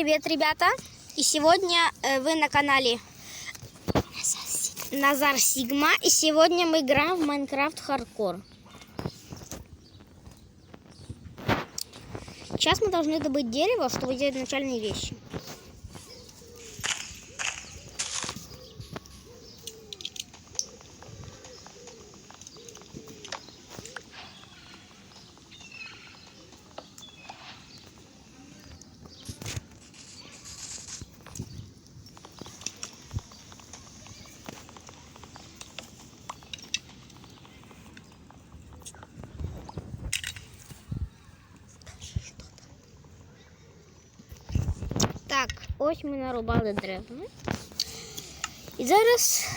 привет, ребята! И сегодня э, вы на канале Назар Сигма. И сегодня мы играем в Майнкрафт Хардкор. Сейчас мы должны добыть дерево, чтобы делать начальные вещи. Ось ми нарубали древами. І зараз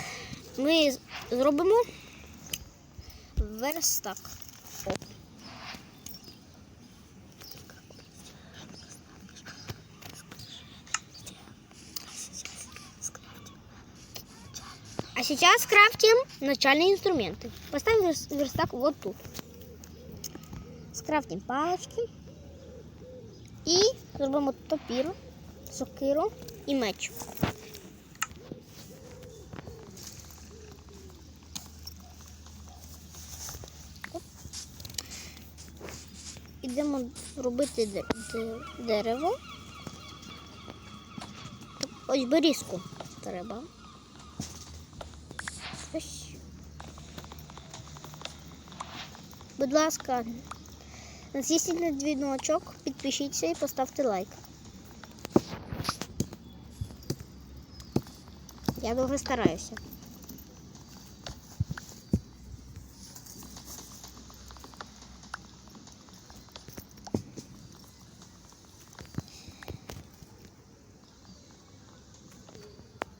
ми зробимо верстак. А сейчас крафтим начальные инструменты. Поставим верстак вот тут. Скрафтим палочки. І зробимо топір, сокиру і меч. Ідемо робити де- де- дерево. Ось берізку треба. Будь ласка, Натисніть на дзвіночок, підпишіться і поставте лайк. Я дуже стараюся.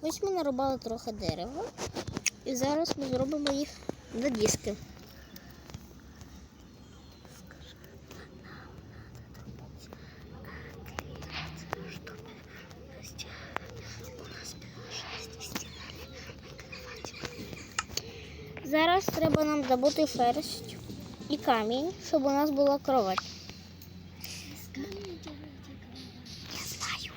Ось ми нарубали трохи дерева. І зараз ми зробимо їх на диски. Зараз треба нам добути ферзь і камінь, щоб у нас була кровать. Я знаю.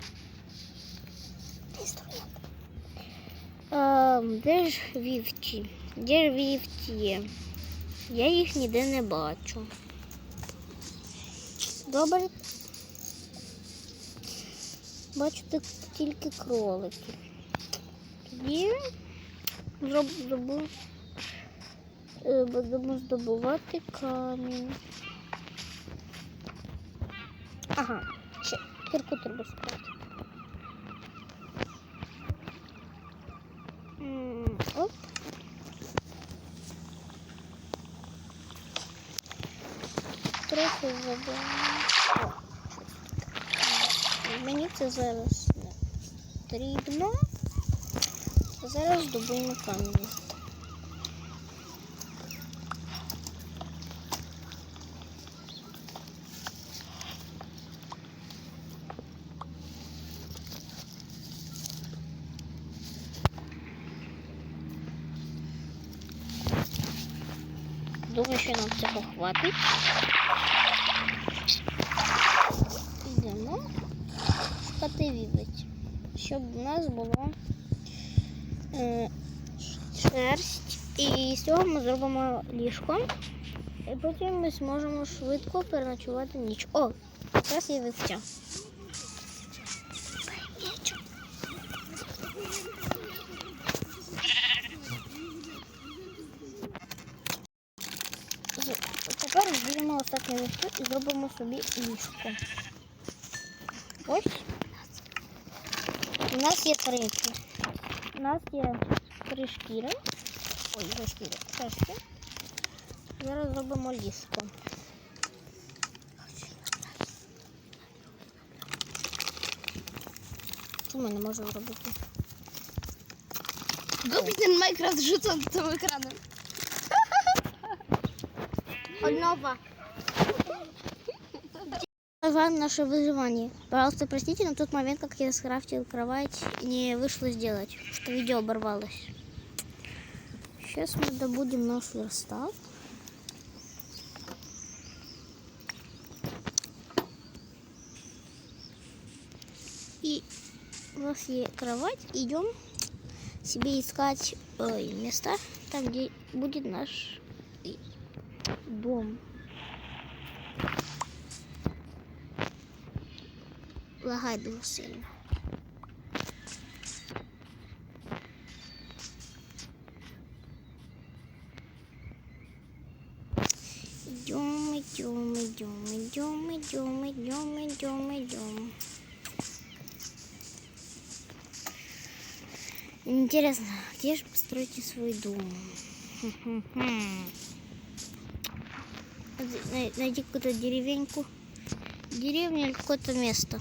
Ем, де ж вівці? Де ж вівці є? Я їх ніде не бачу. Добре. Бачу тільки кролики. Тоді зроб- зробив Будемо здобувати камінь. Ага, ще кірку треба спати. Оп. Трохи забираємо. Мені це зараз не потрібно. Зараз здобуємо камінь. Думаю, що нам цього хватить. Йдемо вівець, щоб у нас було е, шерсть. І з цього ми зробимо ліжко. І потім ми зможемо швидко переночувати ніч. О, якраз є вівця. З- Зберемо остатню вівцю і зробимо собі ліжко. Ось. У нас є крики. У нас є три шкіри. Ой, два шкіри. Шерсті. Зараз зробимо ліжко. Чому я не можу зробити? Goblin Minecraft rzucą tym ekranem. Одного. Продолжаем наше выживание. Пожалуйста, простите, но тот момент, как я скрафтил кровать, не вышло сделать, что видео оборвалось. Сейчас мы добудем наш верстак. И у нас есть кровать. Идем себе искать ой, места, там, где будет наш и- дом. лагає дуже сильно. идем, идем, идем, идем, идем, идем, идем, идем. Интересно, где же построите свой дом? Найди какую-то деревеньку, деревня или какое-то место.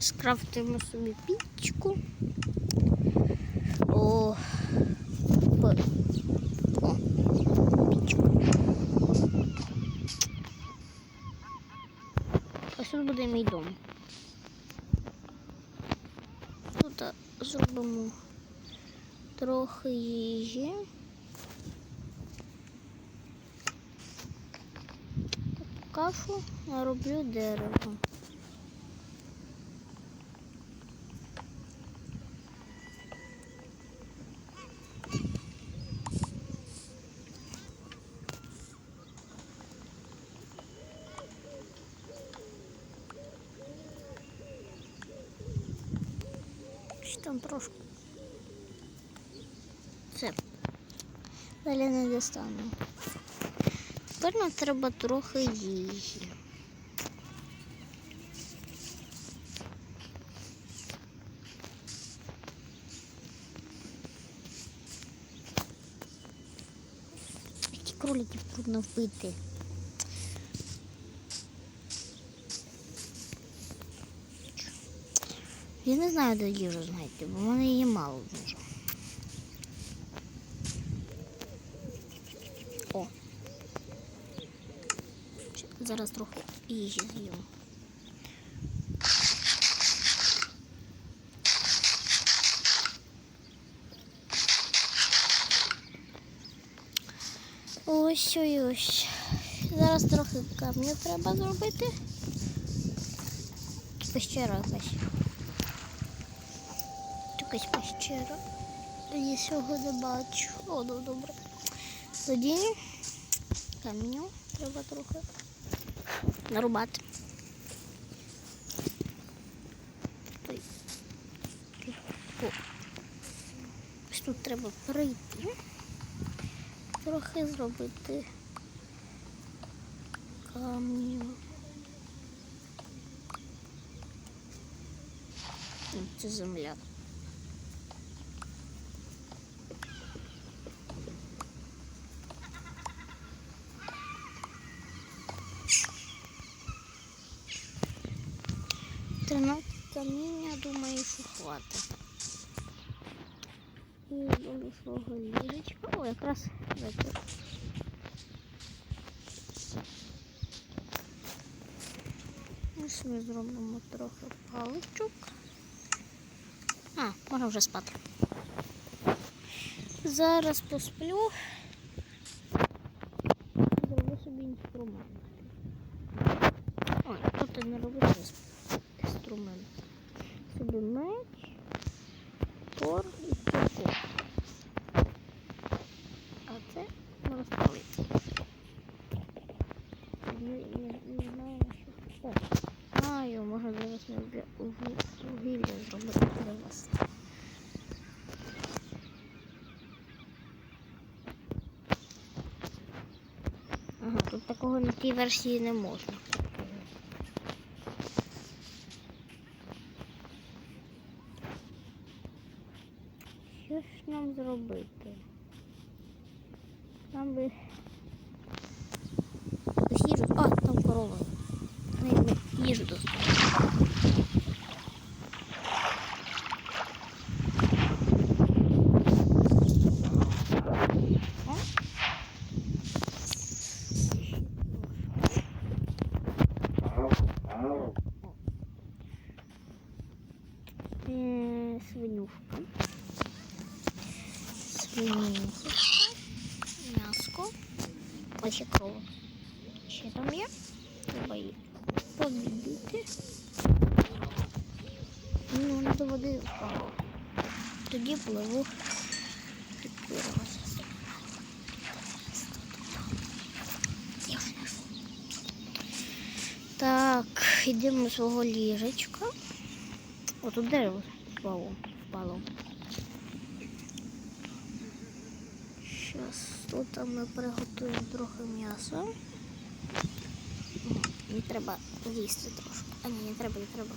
Скрафтуємо собі пічку. О, О, пічка. Ось тут буде мій дом. Тут зробимо трохи їжі. Кашу нароблю дерево. Що там трошки. Все. Далі не достану. Тепер нам треба трохи їжі. Ці кроликів трудно вбити. Я не знаю, де їжу знайти, бо в мене її мало дуже. О. Зараз трохи їжі з'їм. Ось ось. Зараз трохи камню треба зробити. Пещера якась. Якась пещера. Я цього не бачу. О, ну добре. Тоді каміню треба трохи нарубати. Ось тут треба прийти. Трохи зробити камню. Це земля. Що. І до свого ліжечка. О, якраз вечір. Ось ми зробимо трохи паличок. А, можна вже спати. Зараз посплю. Зроблю собі інструмент. Ой, тут не робити інструмент. Собі меч, тор і циркуль. А це розпалити. Не, не, не знаю, що. О, знаю, можна зараз ми вже угі- вугілля зробити для вас. Ага, тут такого на тій версії не можна. Що ж нам зробити? Нам би. А, там корова. Не, не, їжу доставити. О. Е, Свинюшка. Свинюшка. М'яско. Крова. Ще там є. Треба її побідити. багато води впало. Тоді. Так, йдемо до свого ліжечка. О, тут дерево впало. впало. Зараз тут ми приготуємо трохи м'яса. Мені треба їсти трошки. А ні, не треба, не треба.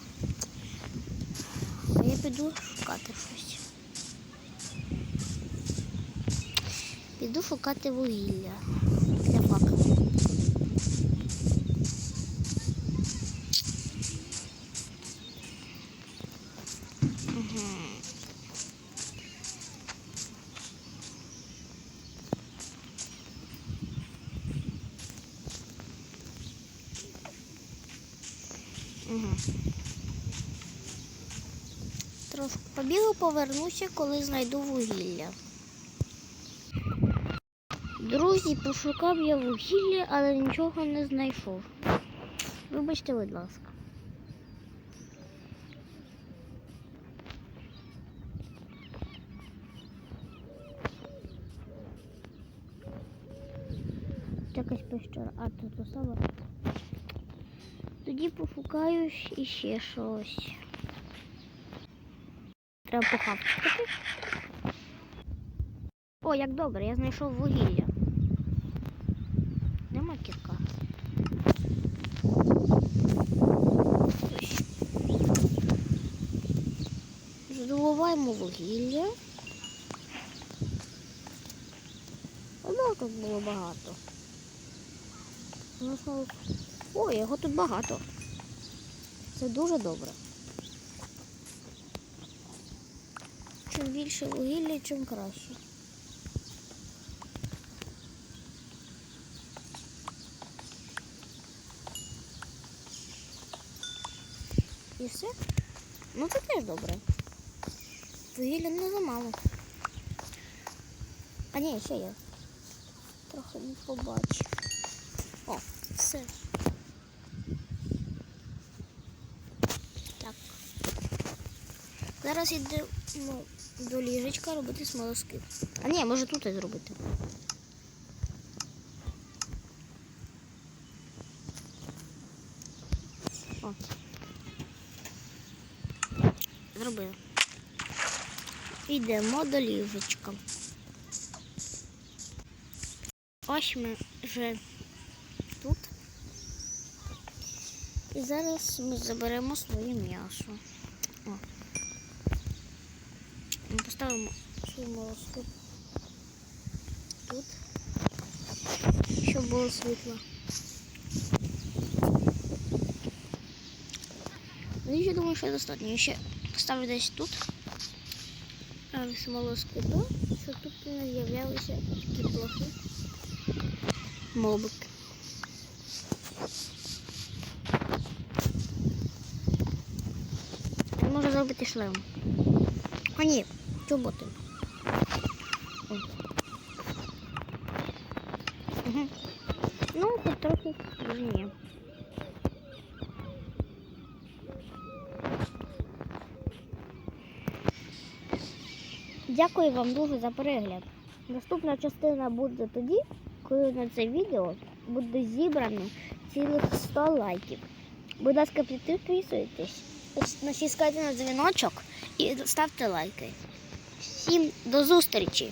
А я піду шукати щось. Піду шукати вугілля побігу, повернуся, коли знайду вугілля. Друзі, пошукав я вугілля, але нічого не знайшов. Вибачте, будь ласка. Якась пещера, а тут особа. Тоді пошукаю іще щось. Треба похавчикати. О, як добре, я знайшов вугілля. Нема кірка. Здобуваємо вугілля. Одного тут було багато. О, його тут багато. Це дуже добре. Чим більше вугілля, чим краще. І все? Ну це теж добре. Вугілля не замало. А ні, ще є. Трохи не побачив. О, все. Так. Зараз йдемо до ліжечка робити смолоскип. А ні, може тут і зробити. О. Зробили. Йдемо до ліжечка. Ось ми вже тут. І зараз ми заберемо своє м'ясо. Ми поставимо свою молоску тут, щоб було світло. Ну, я думаю, що достатньо. Я ще поставлю десь тут. А смолоску тут, щоб тут не з'являлися такі плохи мобики. Можна зробити шлем. А ні, чоботи. Угу. Ну, трохи є. Дякую вам дуже за перегляд. Наступна частина буде тоді, коли на це відео буде зібрано цілих 100 лайків. Будь ласка, підписуйтесь, натискайте на дзвіночок і ставте лайки. Всім до зустрічі!